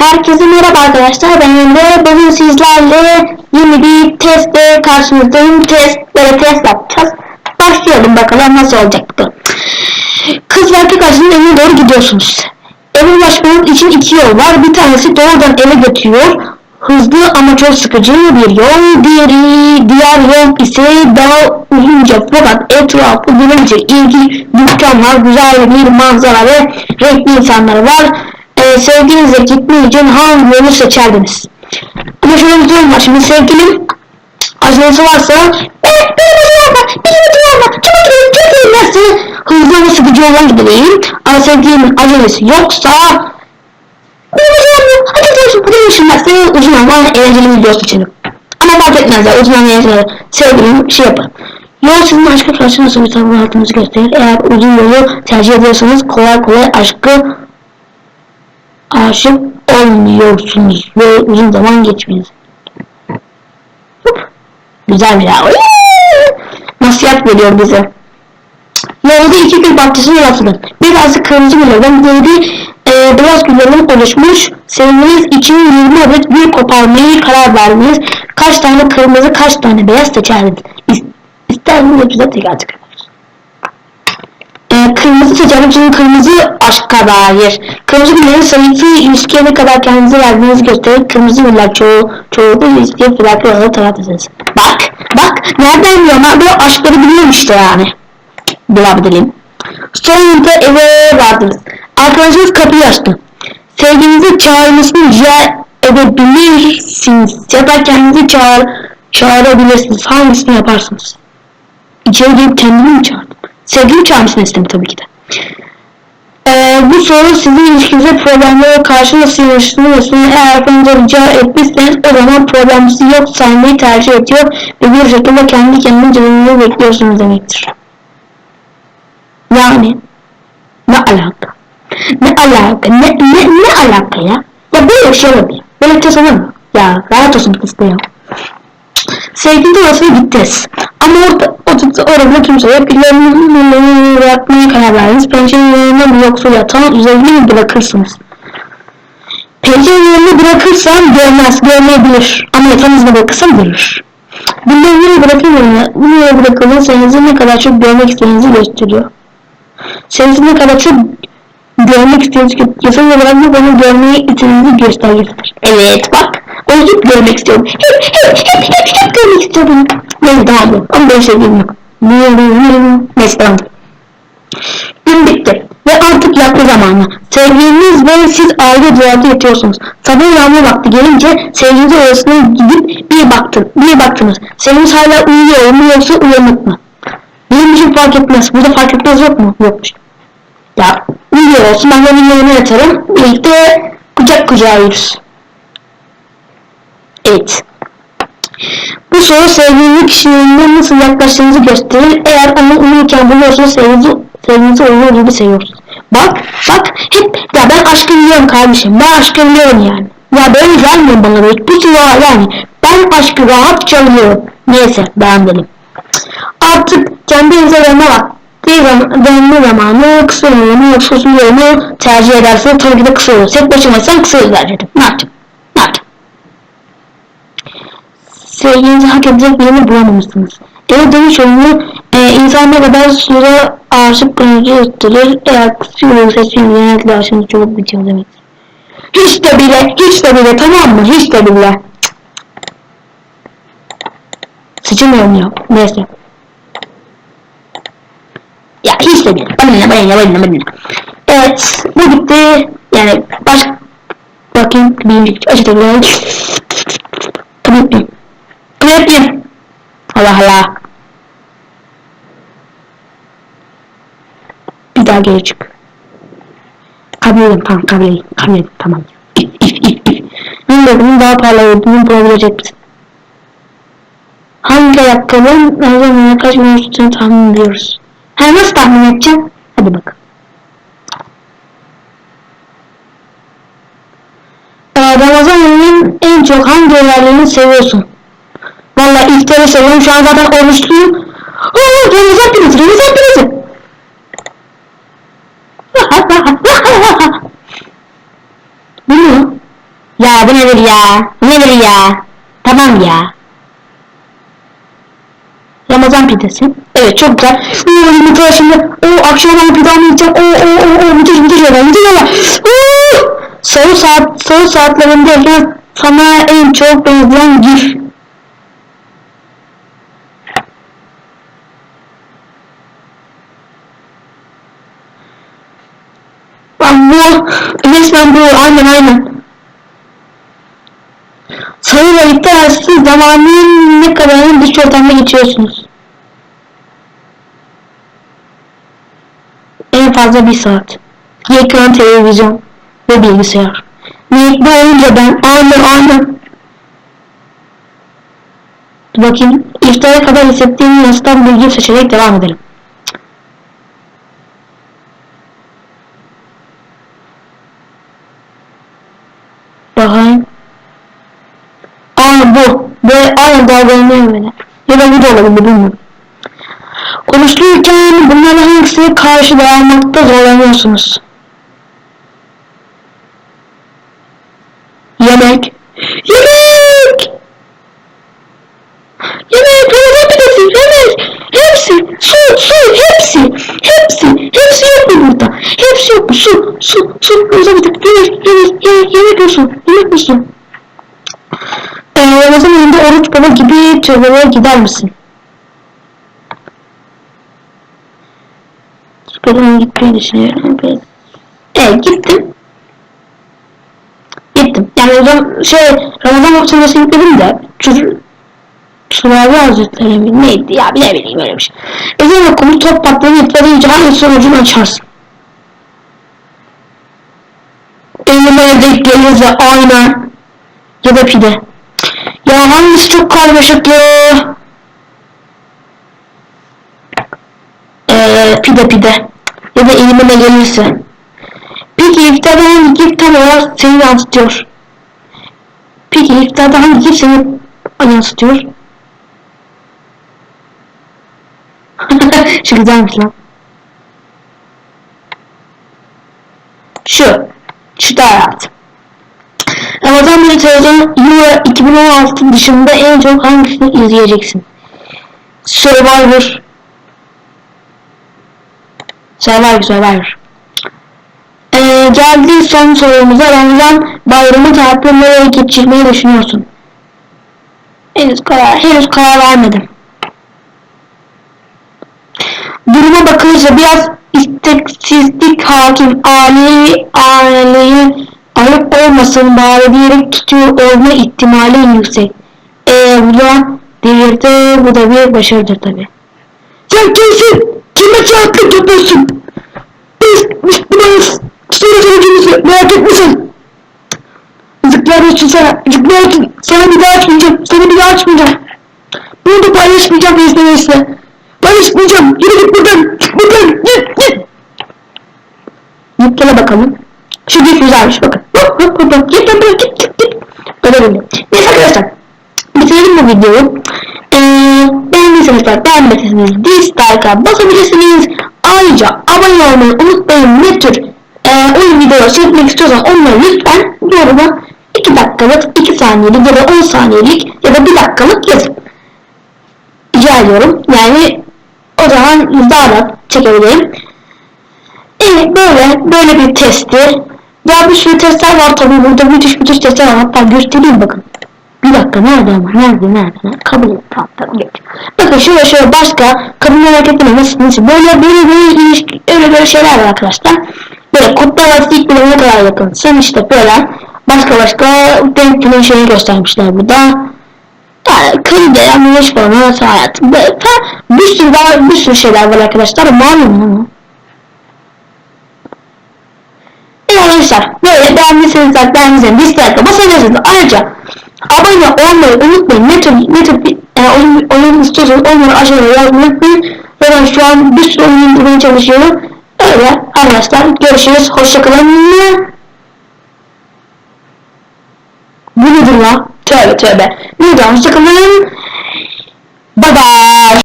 Herkese merhaba arkadaşlar. Ben Emre. Bugün sizlerle yeni bir testle karşınızdayım. Test, böyle test yapacağız. Başlayalım bakalım nasıl olacak bu. Kız ve erkek arasında evine doğru gidiyorsunuz. Eve ulaşmanız için iki yol var. Bir tanesi doğrudan eve götürüyor. Hızlı ama çok sıkıcı bir yol. Diğeri, diğer yol ise daha uzunca fakat etrafı görünce ilgi dükkanlar, güzel bir manzara ve renkli insanlar var e, sevgilinizle gitmek için hangi yolu seçerdiniz? Bir durum var. Şimdi sevgilim acelesi varsa gidin nasıl hızlı ve sıkıcı olan gideyim. Ama sevgilimin acelesi yoksa nasıl uzun ama eğlenceli video seçelim. Ama fark etmez ya uzun ama eğlenceli sevgilim şey yapar. Yol sizin aşka karşı nasıl bir tavır hayatınızı gösterir. Eğer uzun yolu tercih ediyorsanız kolay kolay aşkı aşık olmuyorsunuz ve uzun zaman geçmeniz. Güzel ya. Nasihat veriyor bize. Yolda iki gül bahçesi yaratılır. Birazcık kırmızı güllerden diğeri e, beyaz güllerden oluşmuş. Sevginiz için 20 adet gül koparmayı karar verdiniz. Kaç tane kırmızı kaç tane beyaz seçerdiniz? İs- İsterseniz hepsine teker teker. Kırmızı çünkü kırmızı aşka dair. Kırmızı güllerin sayısı ilişkiye kadar kendinizi verdiğinizi gösterir. Kırmızı güller çoğu, çoğu da ilişkiye felaket olarak taraftasınız. Bak, bak, nereden biliyorum ben böyle aşkları biliyorum işte yani. Bulabilirim. Sonunda eve vardınız. Arkadaşınız kapıyı açtı. Sevginizi çağırmasını rica edebilirsiniz. Ya da kendinizi çağır, çağırabilirsiniz. Hangisini yaparsınız? İçeri girip kendini mi çağırdın? Sevgili çağırmasını istedim tabii ki de. Ee, bu soru sizin ilişkinize problemlere karşı nasıl yanaştığını eğer konuda rica etmişseniz o zaman problemisi yok saymayı tercih ediyor ve bir şekilde kendi kendine cevabını bekliyorsunuz demektir. Yani ne alaka? Ne alaka? Ne, ne, ne alaka ya? Ya böyle bir şey olabilir. Böyle bir şey olur mu? Ya rahat olsun kız ya. Sevgili odasına gittiniz. Ama orada, orada, orada kimse yok. Yanını bırakmaya karar verdiniz. Yanına mı yoksa yatağın üzerine mi bırakırsınız? Pencerenin yanına bırakırsam görmez, görmeyebilir. Ama yatağın üzerine bırakırsam görür. Bunları nereye bırakıyorum? Nereye bırakılır? Seninizin ne kadar çok görmek istediğinizi gösteriyor. Seninizin ne kadar çok görmek istediğinizi yatağın olarak da bana görmeyi istediğinizi göstergesidir. Evet bak. Onu hep görmek istiyorum. Hep hep hep hep hep görmek istiyorum. Neyse tamam mı? Ama böyle sevgilim yok. Neyse tamam. Gün bitti. Ve artık yatma zamanı. Sevgiliniz ve siz aile duvarda yatıyorsunuz. Sabah uyanma vakti gelince sevgiliniz odasına gidip bir baktın, bir baktınız. Sevgiliniz hala uyuyor mu yoksa uyanık mı? Benim için fark etmez. Burada fark etmez yok mu? Yokmuş. Ya uyuyor olsun ben onun yanına yatarım. Birlikte kucak kucağa uyuruz. Evet. Bu soru sevgili kişinin nasıl yaklaştığınızı gösterir. Eğer onu uyurken buluyorsanız sevginizi, sevginizi uyuyor gibi seviyorsunuz. Bak, bak hep ya ben aşkı biliyorum kardeşim. Ben aşkı biliyorum yani. Ya böyle gelmiyor bana böyle. Bu soru yani. Ben aşkı rahatça biliyorum. Neyse beğendim. Artık kendi evinize dönme vakti zam- dönme zamanı kısa yolu mu yoksa uzun yolu mu tercih ederseniz tabii ki de kısa yolu. Tek başımaysan kısa yolu tercih. Ne yapacağım? Ne yapacağım? sevginizi hak edecek birini bulamamışsınız. Eve dönüş yolunu e, insan ne kadar süre aşık kırıcı gösterir. Eğer kısa yolu seçmeyi genellikle aşınız çabuk bitiyor demektir. Hiç de bile, hiç de bile tamam mı? Hiç de bile. Cık. Seçemiyorum ya. Neyse. Ya hiç de ne, bana ne, bana ne. Evet, bu bitti. Yani baş... Bakayım, birinci, etmiyorum. Kabul etmiyorum. Allah Allah. Bir daha geri çık. Kabul edin, tamam kabul edin, kabul edin, tamam. Bilmiyorum, daha parlak olduğunu bulabilecek misin? Hangi ayakkabının ne zaman gün tuttuğunu tahmin. Ha nasıl tahmin edeceğim? Hadi bakalım. Ee, Ramazan ayının en çok hangi özelliğini seviyorsun? Valla iftarı seviyorum. Şu an zaten oruçluyum. Oo, Ramazan pidesi, Ramazan pidesi. Bu ne? nedir ya? Nedir ya? Tamam ya. Ramazan pidesi. Evet çok güzel. Oo yumurta şimdi. Oo akşam ben pide yiyeceğim. Oo oo oo oo müthiş müthiş şeyler müthiş şeyler. Oo. Soğuk saat soğuk saatlerindeyken sana en çok benzeyen gif. Bu resmen bu aynen aynen. Sayı ve iptal arası zamanın ne kadarını dış ortamda geçiyorsunuz. En fazla bir saat. Ekran televizyon ve bilgisayar. Niyetli olunca ben aynen. Dur bakayım. İftara kadar hissettiğim yastan bilgi seçerek devam edelim. Bakayım. Aa bu. Böyle aynen davranıyor böyle. Ya da bu da olabilir bilmiyorum. Konuşurken bunların hangisine karşı dayanmakta zorlanıyorsunuz? Yemek. Yemek! Yemek, Ramazan pidesi, yemek. Hepsi, su, su, hepsi. Hepsi, hepsi yok mu burada? Hepsi yok mu? Su, su, su, Ramazan pidesi, yemek, yemek, yemek, yemek olsun, yemek olsun. Ee, Ramazan ayında oruç baba gibi tövbelere gider misin? Kadın gitmeyi düşünüyorum. Evet gittim. Gittim. Yani o zaman şey Ramazan ortaması gitmedim de çocuk Surabi Hazretleri mi neydi ya bile bileyim öyle bir şey. Ezan okulu top patladı yıplayınca hangi sonucunu açarsın? Elime denk gelirse aynen ya da pide. Ya hangisi çok karmaşık ya? Ee, pide pide. Ya da elime ne gelirse. Peki iftarda hangi gif tam olarak seni yansıtıyor? Peki iftarda hangi seni yansıtıyor? Şu güzelmiş lan. Şu. Şu da rahat. Ramazan bir televizyon Euro 2016 dışında en çok hangisini izleyeceksin? Survivor. Survivor, Survivor. Ee, geldi son sorumuza Ramazan bayramı tatilde nereye geçirmeyi düşünüyorsun? Henüz karar, henüz karar vermedim. Duruma bakılırsa biraz isteksizlik hakim aileyi aileyi alıp olmasın bari diyerek tutuyor olma ihtimali yüksek. Eee bu da devirde bu da bir başarıdır tabi. Sen kimsin? Kime saatlik yapıyorsun? Biz Müslümanız. Sonra sonucumuzu merak etmesin. Yazıklar olsun sana. Yazıklar olsun. Sana bir daha açmayacağım. Seni bir daha açmayacağım. Bunu da paylaşmayacağım izle izle. Paylaşmayacağım. Yürü git buradan. Buradan. Git git. Git bakalım. Şu git güzelmiş bakın. Hop hop hop. Git git git git. Öyle böyle. Neyse arkadaşlar. Bitirelim bu videoyu. Ee, beğendiyseniz like beğenmediyseniz dislike'a basabilirsiniz. Ayrıca abone olmayı unutmayın. Ne tür e, oyun videoları çekmek istiyorsan onları lütfen yoruma 2 dakikalık, 2 saniyelik ya da 10 saniyelik ya da 1 dakikalık yazın. Rica ediyorum. Yani o zaman daha da çekebilirim. Evet böyle böyle bir testi. Ya bir sürü testler var tabii burada müthiş müthiş testler var. Hatta göstereyim bakın. Dakika nerede ama nerede nerede nerede kabul et tamam tamam geç. Bakın şöyle şöyle başka kadınlar hareketleri nasıl nasıl böyle böyle böyle ilişki öyle böyle şeyler var arkadaşlar. Böyle kutlu havası ilk bölümüne kadar yakın. Sen işte böyle başka başka denk gelen şeyi göstermişler burada. Yani kırıda yani güneş falan nasıl hayat. Böyle, bir sürü var bir sürü şeyler var arkadaşlar. Malum ama. Arkadaşlar böyle beğendiyseniz like beğendiyseniz dislike'a basabilirsiniz. Ayrıca abone olmayı unutmayın. Ne tür, ne tür e, oyun, oyun istiyorsanız onları aşağıya yazmayı unutmayın. Ve ben şu an bir sürü oyun indirmeye çalışıyorum. Öyle arkadaşlar görüşürüz. Hoşçakalın. Bu nedir la? Tövbe tövbe. Neydi hoşçakalın. Bye bye.